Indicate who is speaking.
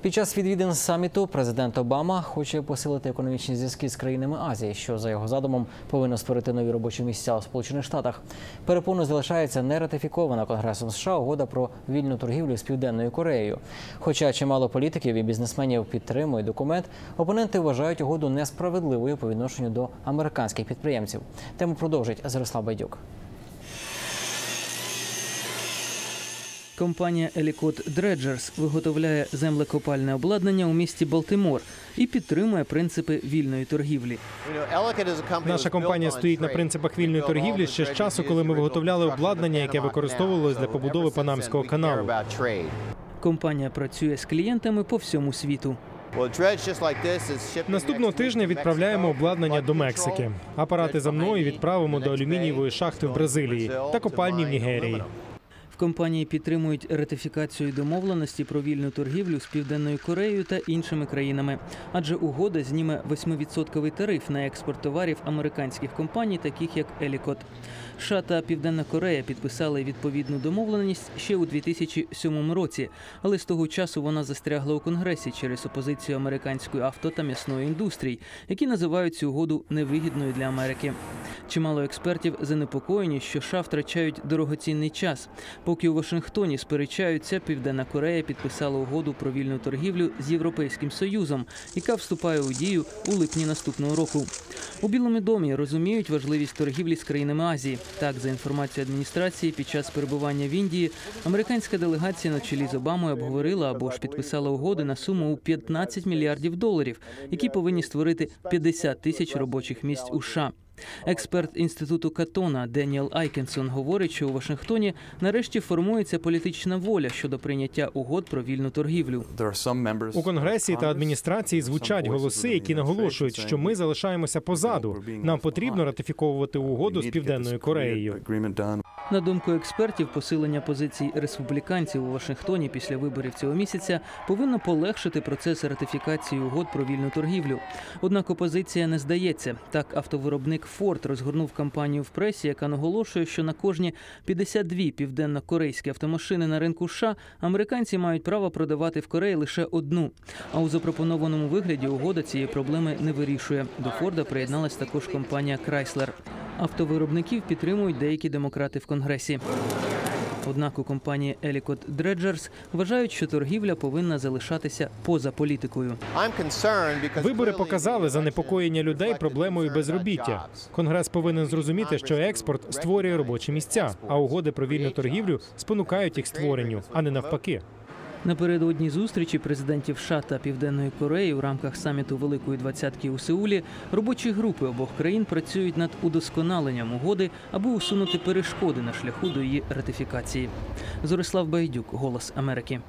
Speaker 1: Під час відвідин саміту президент Обама хоче посилити економічні зв'язки з країнами Азії, що за його задумом повинно створити нові робочі місця у Сполучених Штатах. Перепоною залишається нератифікована Конгресом США угода про вільну торгівлю з південною Кореєю. Хоча чимало політиків і бізнесменів підтримують документ, опоненти вважають угоду несправедливою по відношенню до американських підприємців. Тему продовжить Зарослав Байдюк.
Speaker 2: Компанія Ellicott Dredgers виготовляє землекопальне обладнання у місті Балтимор і підтримує принципи вільної торгівлі.
Speaker 3: Наша компанія стоїть на принципах вільної торгівлі ще з часу, коли ми виготовляли обладнання, яке використовувалось для побудови Панамського каналу.
Speaker 2: Компанія працює з клієнтами по всьому світу.
Speaker 3: Наступного тижня відправляємо обладнання до Мексики. Апарати за мною відправимо до алюмінієвої шахти в Бразилії та копальні в Нігерії.
Speaker 2: Компанії підтримують ратифікацію домовленості про вільну торгівлю з південною Кореєю та іншими країнами, адже угода зніме 8% тариф на експорт товарів американських компаній, таких як Ellicott. США та Південна Корея підписали відповідну домовленість ще у 2007 році, але з того часу вона застрягла у конгресі через опозицію американської авто та м'ясної індустрій, які називають цю угоду невигідною для Америки. Чимало експертів занепокоєні, що США втрачають дорогоцінний час. Поки у Вашингтоні сперечаються, Південна Корея підписала угоду про вільну торгівлю з Європейським Союзом, яка вступає у дію у липні наступного року. У Білому домі розуміють важливість торгівлі з країнами Азії. Так, за інформацією адміністрації, під час перебування в Індії американська делегація на чолі з Обамою обговорила або ж підписала угоди на суму у 15 мільярдів доларів, які повинні створити 50 тисяч робочих місць у США. Експерт інституту Катона Деніел Айкенсон говорить, що у Вашингтоні нарешті формується політична воля щодо прийняття угод про вільну торгівлю.
Speaker 3: У конгресі та адміністрації звучать голоси, які наголошують, що ми залишаємося позаду. Нам потрібно ратифіковувати угоду з південною Кореєю.
Speaker 2: На думку експертів, посилення позицій республіканців у Вашингтоні після виборів цього місяця повинно полегшити процес ратифікації угод про вільну торгівлю. Однак опозиція не здається. Так, автовиробник Форд розгорнув кампанію в пресі, яка наголошує, що на кожні 52 південно-корейські автомашини на ринку США американці мають право продавати в Кореї лише одну. А у запропонованому вигляді угода цієї проблеми не вирішує. До Форда приєдналась також компанія Chrysler. Автовиробників підтримують деякі демократи в конгресі. Однак у компанії Ellicott Dredgers вважають, що торгівля повинна залишатися поза політикою.
Speaker 3: Вибори показали занепокоєння людей проблемою безробіття. Конгрес повинен зрозуміти, що експорт створює робочі місця, а угоди про вільну торгівлю спонукають їх створенню, а не навпаки.
Speaker 2: Напередодні зустрічі президентів США та Південної Кореї у рамках саміту Великої двадцятки у Сеулі робочі групи обох країн працюють над удосконаленням угоди, аби усунути перешкоди на шляху до її ратифікації. Зорислав Байдюк, Голос Америки.